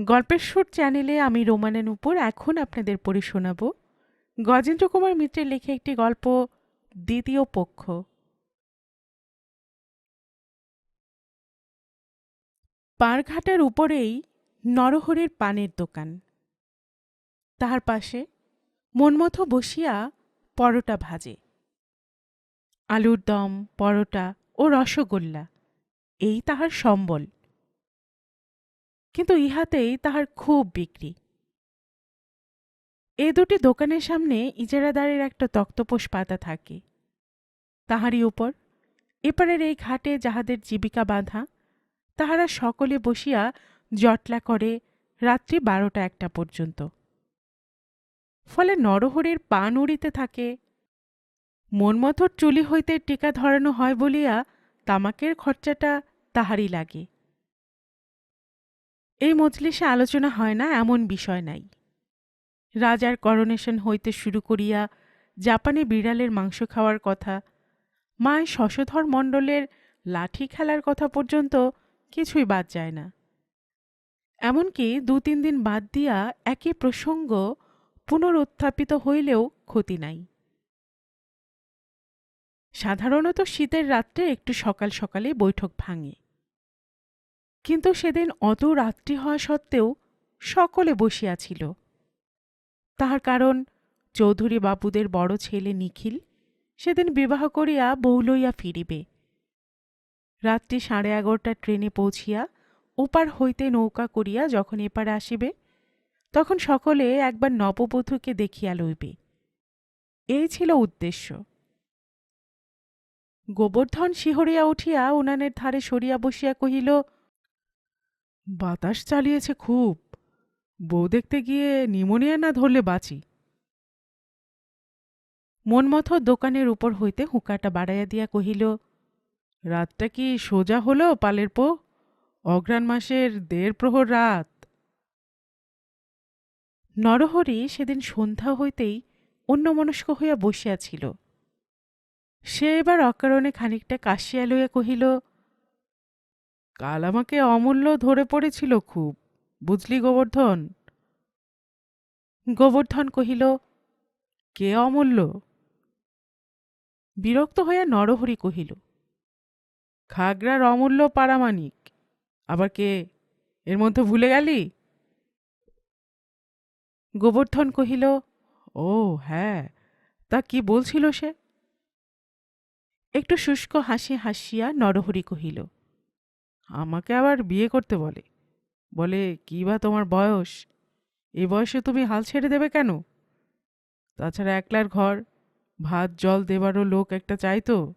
গল্পের সুর চ্যানেলে আমি রোমানের উপর এখন আপনাদের পড়ে শোনাব। গজেন্দ্র কুমার মিত্রের লেখা একটি গল্প, দ্বিতীয় পক্ষ। পারঘাটার উপরেই নরহরের পানের দোকান। তাহার পাশে মনমথ বসিয়া পরোটা ভাজে। আলুর দম, পরোটা ও রসগোল্লা, এই তাহার সম্বল। কিন্তু ইহাতেই তাহার খুব বিক্রি। এ দুটি দোকানের সামনে ইজারাদারের একটা তক্তপোষ পাতা থাকে। তাহারই উপর, এপারের এই ঘাটে যাহাদের জীবিকা বাঁধা, তাহারা সকলে বসিয়া জটলা করে রাত্রি বারোটা একটা পর্যন্ত। ফলে নরহরির পান উড়িতে থাকে, মনমথর চুলি হইতে টিকা ধরানো হয় বলিয়া তামাকের খরচাটা তাহারই লাগে। এই মজলিসে আলোচনা হয় না, এমন বিষয় নাই। রাজার করোনেশন হইতে শুরু করিয়া জাপানে বিড়ালের মাংস খাওয়ার কথা, মায় শশধর মণ্ডলের লাঠি খেলার কথা পর্যন্ত কিছুই বাদ যায় না। এমনকি দু তিন দিন বাদ দিয়া একই প্রসঙ্গ পুনরুত্থাপিত হইলেও ক্ষতি নাই। সাধারণত শীতের রাত্রে একটু সকাল সকালে বৈঠক ভাঙে। কিন্তু সেদিন অত রাত্রি হওয়া সত্ত্বেও সকলে বসিয়াছিল তাহার কারণ চৌধুরী বাবুদের বড় ছেলে নিখিল সেদিন বিবাহ করিয়া বউ লইয়া ফিরিবে। রাত্রি সাড়ে এগারোটার ট্রেনে পৌঁছিয়া ওপার হইতে নৌকা করিয়া যখন এপারে আসিবে, তখন সকলে একবার নববধূকে দেখিয়া লইবে। এই ছিল উদ্দেশ্য। গোবর্ধন শিহরিয়া উঠিয়া উনানের ধারে সরিয়া বসিয়া কহিল বাতাস চালিয়েছে খুব। বউ দেখতে গিয়ে নিমোনিয়া না ধরলে বাঁচি। মনমথ দোকানের উপর হইতে হুঁকাটা বাড়াইয়া দিয়া কহিল, রাতটা কি সোজা হলো পালের পো? অঘ্রাণ মাসের দেড় প্রহর রাত। নরহরি সেদিন সন্ধ্যা হইতেই অন্যমনস্ক হইয়া বসিয়াছিল সে এবার অকারণে খানিকটা কাশিয়া লইয়া কহিল কাল আমাকে অমূল্য ধরে পড়েছিল খুব, বুঝলি গোবর্ধন? গোবর্ধন কহিল, কে অমূল্য? বিরক্ত হইয়া নরহরি কহিল, খাগড়ার অমূল্য পারামানিক আবার কে? এর মধ্যে ভুলে গেলি? গোবর্ধন কহিল, ও হ্যাঁ তা কি বলছিল সে? একটু শুষ্ক হাসি হাসিয়া নরহরি কহিল আমাকে আবার বিয়ে করতে বলে। বলে, কি বা তোমার বয়স? এ বয়সে তুমি হাল ছেড়ে দেবে কেন? তাছাড়া একলার ঘর, ভাত, জল দেবারও লোক একটা চাইতো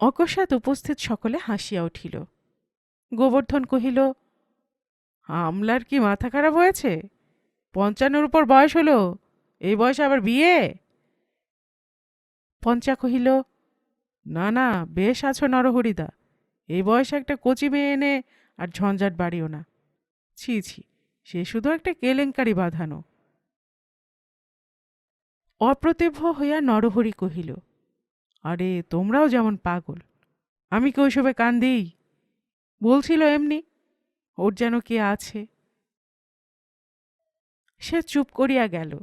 অকস্মাৎ উপস্থিত সকলে হাসিয়া উঠিল। গোবর্ধন কহিল, আমলার কি মাথা খারাপ হয়েছে? পঞ্চান্নর উপর বয়স হলো এই বয়সে আবার বিয়ে? পঞ্চা কহিল না না, বেশ আছো নরহরিদা। এই বয়সে একটা কচি মেয়ে এনে আর ঝঞ্ঝাট বাড়িও না। ছি ছি, সে শুধু একটা কেলেঙ্কারি বাঁধানো। অপ্রতিভ হইয়া নরহরি কহিল, আরে, তোমরাও যেমন পাগল, আমি কি ওইসবে কান দিই? বলছিল এমনি, ওর যেন কে আছে? সে চুপ করিয়া গেল।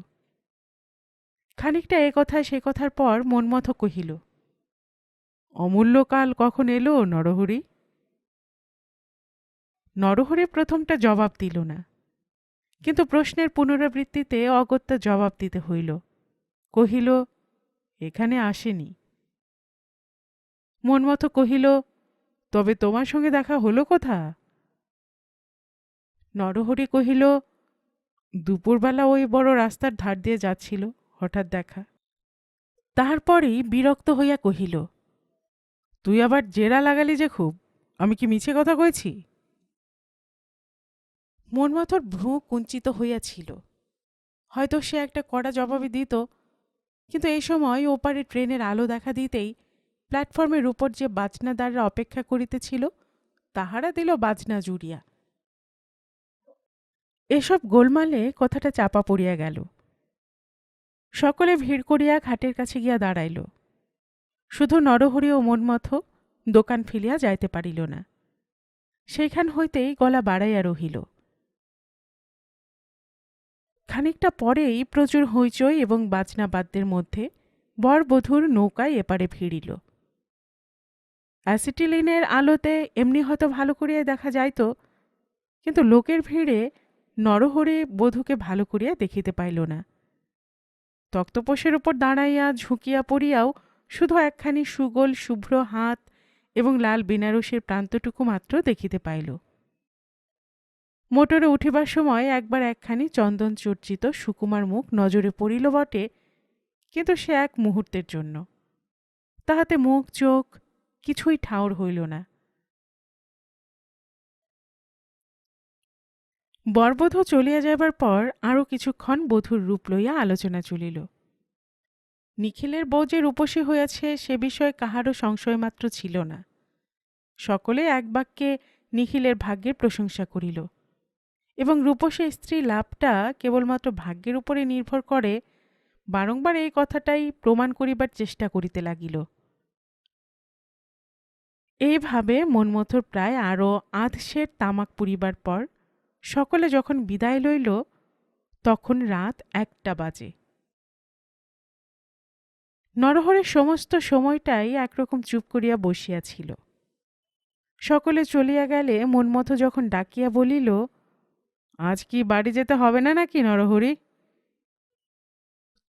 খানিকটা এ কথায় সে কথার পর মনমথ কহিল অমূল্যকাল কখন এলো, নরহরি? নরহরি প্রথমটা জবাব দিল না, কিন্তু প্রশ্নের পুনরাবৃত্তিতে অগত্যা জবাব দিতে হইল। কহিল, এখানে আসেনি। মনমতো কহিল, তবে তোমার সঙ্গে দেখা হলো কোথা? নরহরি কহিল, দুপুরবেলা ওই বড় রাস্তার ধার দিয়ে যাচ্ছিল, হঠাৎ দেখা। তাহার পরেই বিরক্ত হইয়া কহিল তুই আবার জেরা লাগালি যে খুব, আমি কি মিছে কথা কইছি? মনমথর ভ্রু কুঞ্চিত হইয়াছিল। হয়তো সে একটা কড়া জবাবে দিত, কিন্তু এই সময় ওপারে ট্রেনের আলো দেখা দিতেই প্ল্যাটফর্মের উপর যে বাজনাদাররা অপেক্ষা করিতেছিল, তাহারা দিল বাজনা জুড়িয়া। এসব গোলমালে কথাটা চাপা পড়িয়া গেল। সকলে ভিড় করিয়া খাটের কাছে গিয়া দাঁড়াইল। শুধু নরহরি ও মনমথ দোকান ফেলিয়া যাইতে পারিল না। সেইখান হইতেই গলা বাড়াইয়া রহিল। খানিকটা পরেই প্রচুর হইচই এবং বাজনাবাদ্যের মধ্যে বরবধূর নৌকায় এপারে ফিরিল। অ্যাসিটিলিনের আলোতে এমনি হয়তো ভালো করিয়া দেখা যাইত, কিন্তু লোকের ভিড়ে নরহরে বধূকে ভালো করিয়া দেখিতে পাইল না। তক্তপোষের উপর দাঁড়াইয়া ঝুঁকিয়া পড়িয়াও শুধু একখানি সুগোল, শুভ্র হাত এবং লাল বেনারসের প্রান্তটুকু মাত্র দেখিতে পাইল। মোটরে উঠিবার সময় একবার একখানি চন্দন চর্চিত সুকুমার মুখ নজরে পড়িল বটে, কিন্তু সে এক মুহূর্তের জন্য। তাহাতে মুখ, চোখ কিছুই ঠাউর হইল না। বরবধূ চলিয়া যাবার পর আরও কিছুক্ষণ বধূর রূপ লইয়া আলোচনা চলিল। নিখিলের বউ যে রূপসী হইয়াছে, সে বিষয়ে কাহারও সংশয়মাত্র ছিল না। সকলে এক বাক্যে নিখিলের ভাগ্যের প্রশংসা করিল এবং রূপসী স্ত্রী লাভটা কেবলমাত্র ভাগ্যের উপরে নির্ভর করে, বারংবার এই কথাটাই প্রমাণ করিবার চেষ্টা করিতে লাগিল। এইভাবে মনমথর প্রায় আরও আধশের তামাক পুরিবার পর, সকলে যখন বিদায় লইল, তখন রাত একটা বাজে। নরহরের সমস্ত সময়টাই একরকম চুপ করিয়া বসিয়াছিল সকলে চলিয়া গেলে মনমথ যখন ডাকিয়া বলিল, আজ কি বাড়ি যেতে হবে না নাকি নরহরি?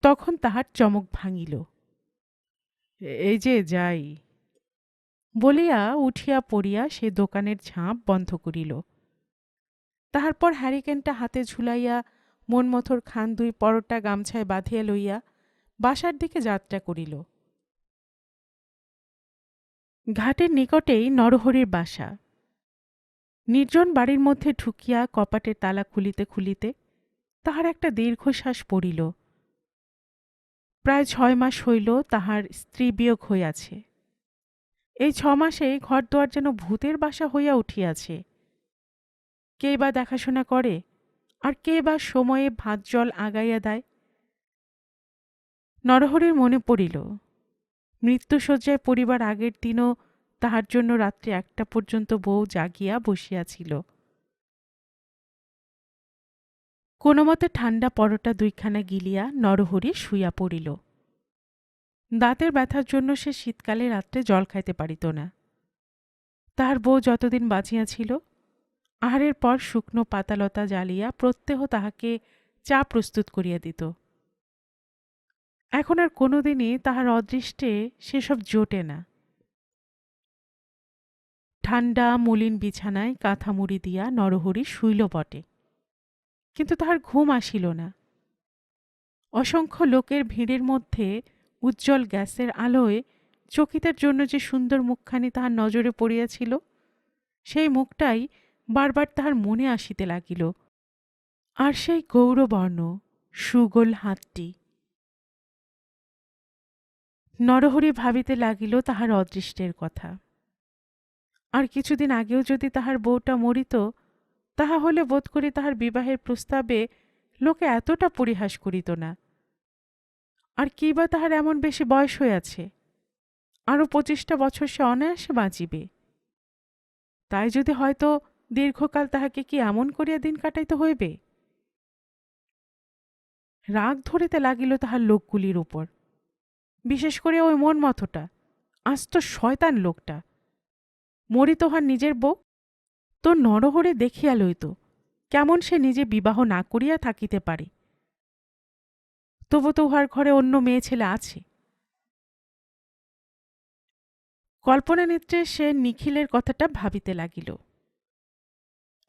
তখন তাহার চমক ভাঙিল। এই যে যাই। বলিয়া উঠিয়া পড়িয়া সে দোকানের ঝাঁপ বন্ধ করিল। তাহার পর হ্যারিকেনটা হাতে ঝুলাইয়া মনমথর খান দুই পরটা গামছায় বাঁধিয়া লইয়া বাসার দিকে যাত্রা করিল। ঘাটের নিকটেই নরহরির বাসা। নির্জন বাড়ির মধ্যে ঢুকিয়া কপাটের তালা খুলিতে খুলিতে তাহার একটা দীর্ঘশ্বাস পড়িল। প্রায় ছয় মাস হইল তাহার স্ত্রী বিয়োগ হইয়াছে। এই ছ মাসে ঘরদুয়ার যেন ভূতের বাসা হইয়া উঠিয়াছে। কে বা দেখাশোনা করে আর কে বা সময়ে ভাত জল আগাইয়া দেয় নরহরির মনে পড়িল, মৃত্যুশয্যায় পরিবার আগের দিনও তাহার জন্য রাত্রি একটা পর্যন্ত বউ জাগিয়া বসিয়াছিল কোনো মতে ঠান্ডা পরোটা দুইখানা গিলিয়া নরহরি শুইয়া পড়িল। দাঁতের ব্যথার জন্য সে শীতকালে রাত্রে জল খাইতে পারিত না। তাহার বউ যতদিন বাঁচিয়াছিল আহারের পর শুকনো পাতালতা জ্বালিয়া প্রত্যহ তাহাকে চা প্রস্তুত করিয়া দিত। এখন আর কোনোদিনই তাহার অদৃষ্টে সেসব জোটে না। ঠান্ডা মলিন বিছানায় কাঁথা মুড়ি দিয়া নরহরি শুইল বটে। কিন্তু তাহার ঘুম আসিল না। অসংখ্য লোকের ভিড়ের মধ্যে উজ্জ্বল গ্যাসের আলোয় চকিতার জন্য যে সুন্দর মুখখানি তাহার নজরে পড়িয়াছিল, সেই মুখটাই বারবার তাহার মনে আসিতে লাগিল। আর সেই গৌরবর্ণ, সুগোল হাতটি। নরহরি ভাবিতে লাগিল তাহার অদৃষ্টের কথা। আর কিছুদিন আগেও যদি তাহার বউটা মরিত, তাহা হলে বোধ করি তাহার বিবাহের প্রস্তাবে লোকে এতটা পরিহাস করিত না। আর কি বা তাহার এমন বেশি বয়স হইয়াছে? আরও পঁচিশটা বছর সে অনায়াসে বাঁচিবে। তাই যদি হয়তো দীর্ঘকাল তাহাকে কি এমন করিয়া দিন কাটাইতে হইবে? রাগ ধরিতে লাগিল তাহার লোকগুলির উপর। বিশেষ করে ওই মন মতটা আস্ত শয়তান লোকটা। মরি তোহার নিজের বউ? তো নরহরে দেখিয়া লইত, কেমন সে নিজে বিবাহ না করিয়া থাকিতে পারে। তবু তো উহার ঘরে অন্য মেয়ে ছেলে আছে। কল্পনা নেত্রে সে নিখিলের কথাটা ভাবিতে লাগিল।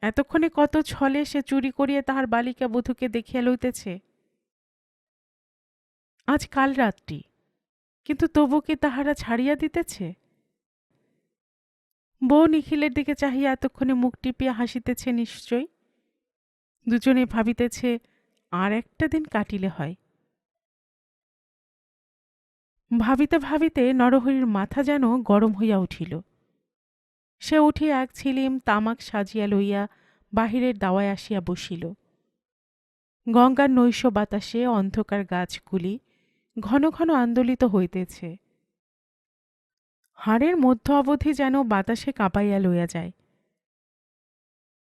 এতক্ষণে কত ছলে সে চুরি করিয়া তাহার বালিকা বধূকে দেখিয়া লইতেছে? আজ কাল রাত্রি। কিন্তু তবু কি তাহারা ছাড়িয়া দিতেছে? বউ নিখিলের দিকে চাহিয়া এতক্ষণে মুখ টিপিয়া হাসিতেছে নিশ্চয়। দুজনে ভাবিতেছে, আর একটা দিন কাটিলে হয়। ভাবিতে ভাবিতে নরহরির মাথা যেন গরম হইয়া উঠিল। সে উঠিয়া এক ছিলিম তামাক সাজিয়া লইয়া বাহিরের দাওয়ায় আসিয়া বসিল। গঙ্গার নৈশ বাতাসে অন্ধকার গাছগুলি ঘন ঘন আন্দোলিত হইতেছে। হাড়ের মধ্য অবধি যেন বাতাসে কাঁপাইয়া লইয়া যায়।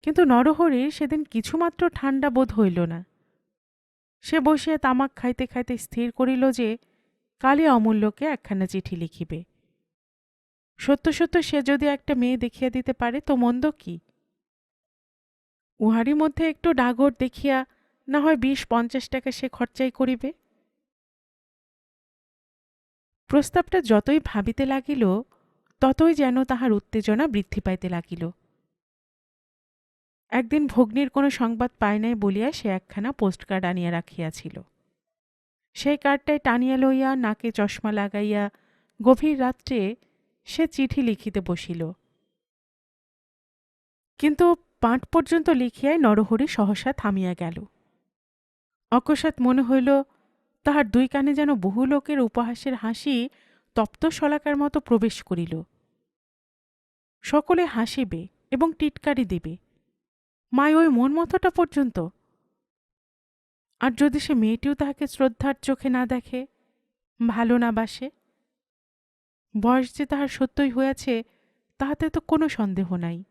কিন্তু নরহরির সেদিন কিছুমাত্র ঠান্ডা বোধ হইল না। সে বসিয়া তামাক খাইতে খাইতে স্থির করিল যে কালে অমূল্যকে একখানা চিঠি লিখিবে। সত্য সত্য সে যদি একটা মেয়ে দেখিয়া দিতে পারে তো মন্দ কি? উহারই মধ্যে একটু ডাগর দেখিয়া না হয় বিশ পঞ্চাশ টাকা সে খরচাই করিবে? প্রস্তাবটা যতই ভাবিতে লাগিল, ততই যেন তাহার উত্তেজনা বৃদ্ধি পাইতে লাগিল। একদিন ভগ্নীর কোনো সংবাদ পায় নাই বলিয়া সে একখানা পোস্টকার্ড আনিয়া রাখিয়াছিল। সেই কার্ডটায় টানিয়া লইয়া নাকে চশমা লাগাইয়া গভীর রাত্রে সে চিঠি লিখিতে বসিল। কিন্তু পাঁট পর্যন্ত লিখিয়াই নরহরি সহসা থামিয়া গেল। অকস্মাৎ মনে হইল তাহার দুই কানে যেন বহু লোকের উপহাসের হাসি তপ্ত শলাকার মতো প্রবেশ করিল। সকলে হাসিবে এবং টিটকারি দিবে। মায়, ওই মন মতটা পর্যন্ত। আর যদি সে মেয়েটিও তাহাকে শ্রদ্ধার চোখে না দেখে, ভালো না বাসে, বয়স যে তাহার সত্যই হয়েছে, তাহাতে তো কোনো সন্দেহ নাই।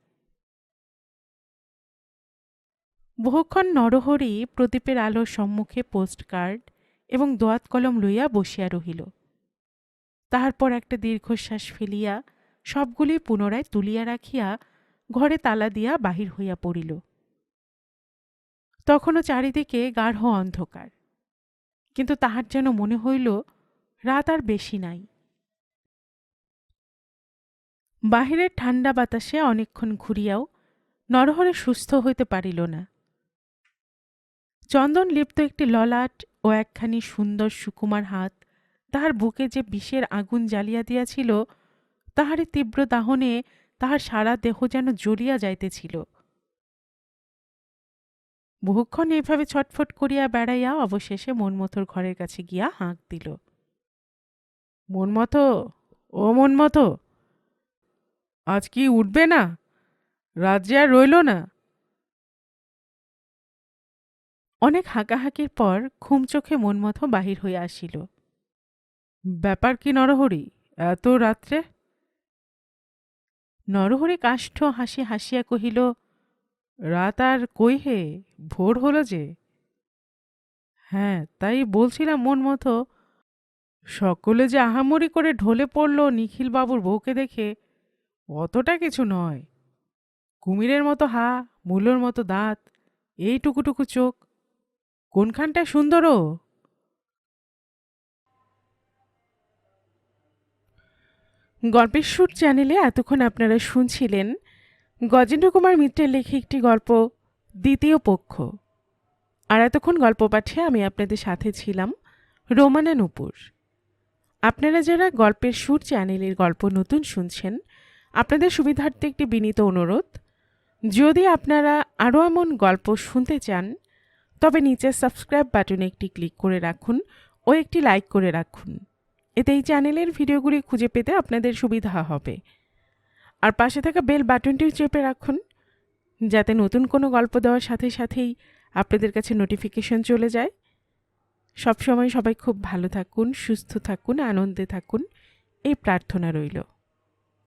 বহুক্ষণ নরহরি প্রদীপের আলোর সম্মুখে পোস্টকার্ড এবং দোয়াত কলম লইয়া বসিয়া রহিল। তাহার পর একটা দীর্ঘশ্বাস ফেলিয়া সবগুলি পুনরায় তুলিয়া রাখিয়া ঘরে তালা দিয়া বাহির হইয়া পড়িল। তখনও চারিদিকে গাঢ় অন্ধকার। কিন্তু তাহার যেন মনে হইল, রাত আর বেশি নাই। বাহিরের ঠান্ডা বাতাসে অনেকক্ষণ ঘুরিয়াও নরহরে সুস্থ হইতে পারিল না। চন্দন লিপ্ত একটি ললাট ও একখানি সুন্দর সুকুমার হাত। তাহার বুকে যে বিষের আগুন জ্বালিয়া দিয়াছিল, তাহারই তীব্র দাহনে তাহার সারা দেহ যেন জ্বলিয়া যাইতেছিল। বহুক্ষণ এভাবে ছটফট করিয়া বেড়াইয়া অবশেষে মনমথর ঘরের কাছে গিয়া হাঁক দিল। মনমতো ও মনমতো আজ কি উঠবে না? রাত যে আর রইল না। অনেক হাঁকাহাঁকির পর ঘুম চোখে মনমথ বাহির হইয়া আসিল। ব্যাপার কি নরহরি? এত রাত্রে? নরহরি কাষ্ঠ হাসি হাসিয়া কহিল, রাত আর কই হে? ভোর হলো যে? হ্যাঁ তাই বলছিলাম মন মতো, সকলে যে আহামরি করে ঢলে পড়ল নিখিলবাবুর বউকে দেখে, অতটা কিছু নয়। কুমিরের মতো হা, মূলোর মতো দাঁত, এই টুকুটুকু চোখ সুন্দর সুন্দরও? গল্পের সুর চ্যানেলে এতক্ষণ আপনারা শুনছিলেন গজেন্দ্র কুমার মিত্রের লেখে একটি গল্প, দ্বিতীয় পক্ষ। আর এতক্ষণ গল্প পাঠে আমি আপনাদের সাথে ছিলাম রোমানা নুপুর। আপনারা যারা গল্পের সুর চ্যানেলের গল্প নতুন শুনছেন, আপনাদের সুবিধার্থে একটি বিনীত অনুরোধ, যদি আপনারা আরও এমন গল্প শুনতে চান তবে নিচে সাবস্ক্রাইব বাটনে একটি ক্লিক করে রাখুন ও একটি লাইক করে রাখুন। এতে এই চ্যানেলের ভিডিওগুলি খুঁজে পেতে আপনাদের সুবিধা হবে। আর পাশে থাকা বেল বাটনটিও চেপে রাখুন, যাতে নতুন কোনো গল্প দেওয়ার সাথে সাথেই আপনাদের কাছে নোটিফিকেশন চলে যায়। সবসময় সবাই খুব ভালো থাকুন, সুস্থ থাকুন, আনন্দে থাকুন। এই প্রার্থনা রইল।